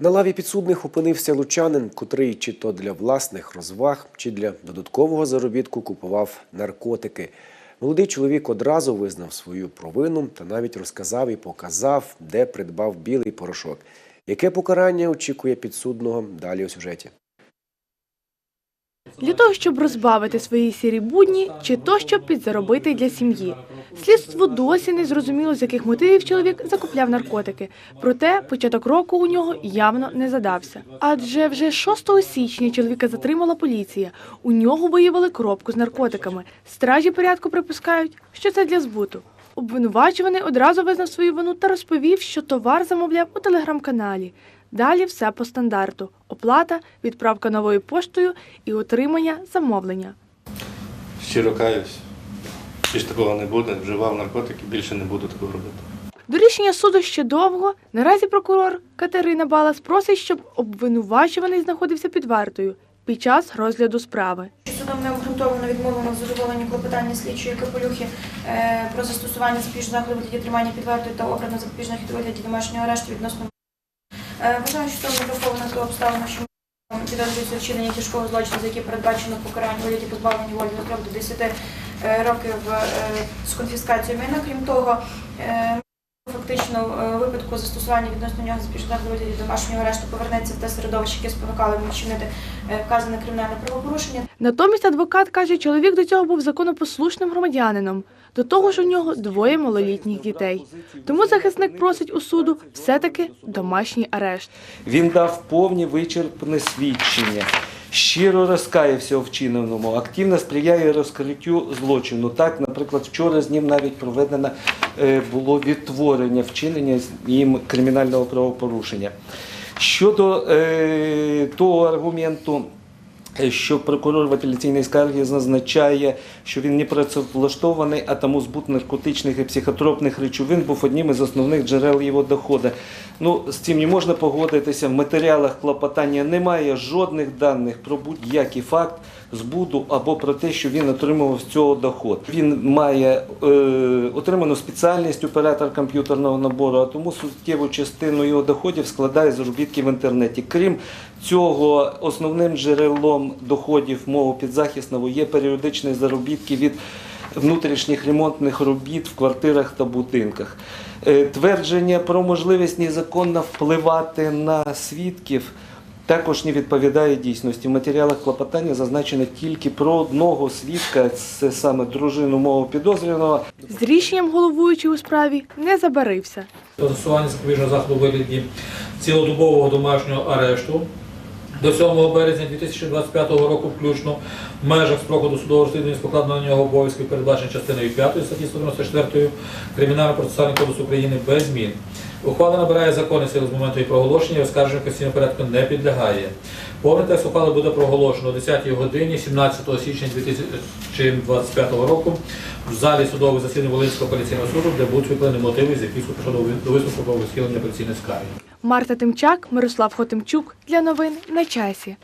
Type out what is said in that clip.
На лаві підсудних опинився лучанин, котрий чи то для власних розваг, чи для додаткового заробітку купував наркотики. Молодий чоловік одразу визнав свою провину та навіть розказав і показав, де придбав білий порошок. Яке покарання очікує підсудного далі у сюжеті? Для того, щоб розбавити свої сірі будні, чи то, щоб підзаробити для сім'ї. Слідство досі не зрозуміло, з яких мотивів чоловік закупляв наркотики. Проте початок року у нього явно не задався. Адже вже 6 січня чоловіка затримала поліція. У нього виявили коробку з наркотиками. Стражі порядку припускають, що це для збуту. Обвинувачуваний одразу визнав свою вину та розповів, що товар замовляв у телеграм-каналі. Далі все по стандарту: оплата, відправка новою поштою і отримання замовлення. Щиро каюсь. Більше такого не буде. Вживав наркотики, більше не буду такого робити. До рішення суду ще довго. Наразі прокурор Катерина Балас просить, щоб обвинувачуваний знаходився під вартою під час розгляду справи. Судом не обґрунтовано відмовлено в задоволенні клопотання слідчої капелюхи е, про застосування запобіжних заходів вигляді тримання під вартою та обрано запобіжних у вигляді домашнього арешту відносно. Е, Вважаю, що враховано ту обставину, що підозрюється вчинення тяжкого злочину, за яке передбачено покарання вигляді позбавлення волі строк до 10 е, років е, з конфіскацією майна. Крім того, Фактично, е, випадку застосування відносно нього запобіжних заходів у вигляді домашнього арешту повернеться в те середовище, яке спонукало його вчинити е, вказане кримінальне правопорушення. Натомість адвокат каже, чоловік до цього був законопослушним громадянином. До того ж, у нього двоє малолітніх дітей. Тому захисник просить у суду все-таки домашній арешт. Він дав повні вичерпне свідчення, щиро розкаявся у вчиненому, активно сприяє розкриттю злочину. Так, наприклад, вчора з ним навіть проведено е, було відтворення вчинення їм кримінального правопорушення. Щодо е, того аргументу, що прокурор в апеляційній скаргі зазначає, що він не працевлаштований, а тому збут наркотичних і психотропних речовин був одним із основних джерел його доходу. Ну, з цим не можна погодитися. В матеріалах клопотання немає жодних даних про будь-який факт збуду або про те, що він отримував з цього доход. Він має е, отриману спеціальність оператор комп'ютерного набору, а тому суттєву частину його доходів складає заробітки в інтернеті. Крім цього, основним джерелом доходів мого підзахисного є періодичні заробітки від внутрішніх ремонтних робіт в квартирах та будинках. Е, Твердження про можливість незаконно впливати на свідків також не відповідає дійсності. В матеріалах клопотання зазначено тільки про одного свідка, це саме дружину мого підозрюваного. З рішенням головуючий у справі не забарився. застосування запобіжного заходу вигляді цілодобового домашнього арешту до 7 березня 2025 року включно в межах строку досудового розслідування з покладено на нього обов'язків, передбачених частиною 5 статті 194 Кримінально-процесуального кодексу України без змін. Ухвала набирає закони сили з моменту її проголошення і оскарження конституційного порядку не підлягає. Повний текст ухвали буде проголошено о 10 годині 17 січня 2025 року в залі судового засідання Волинського апеляційного суду, де будуть викладені мотиви, з яких суд до висновку про відхилення апеляційної скарги. Марта Тимчак, Мирослав Хотимчук для новин на часі.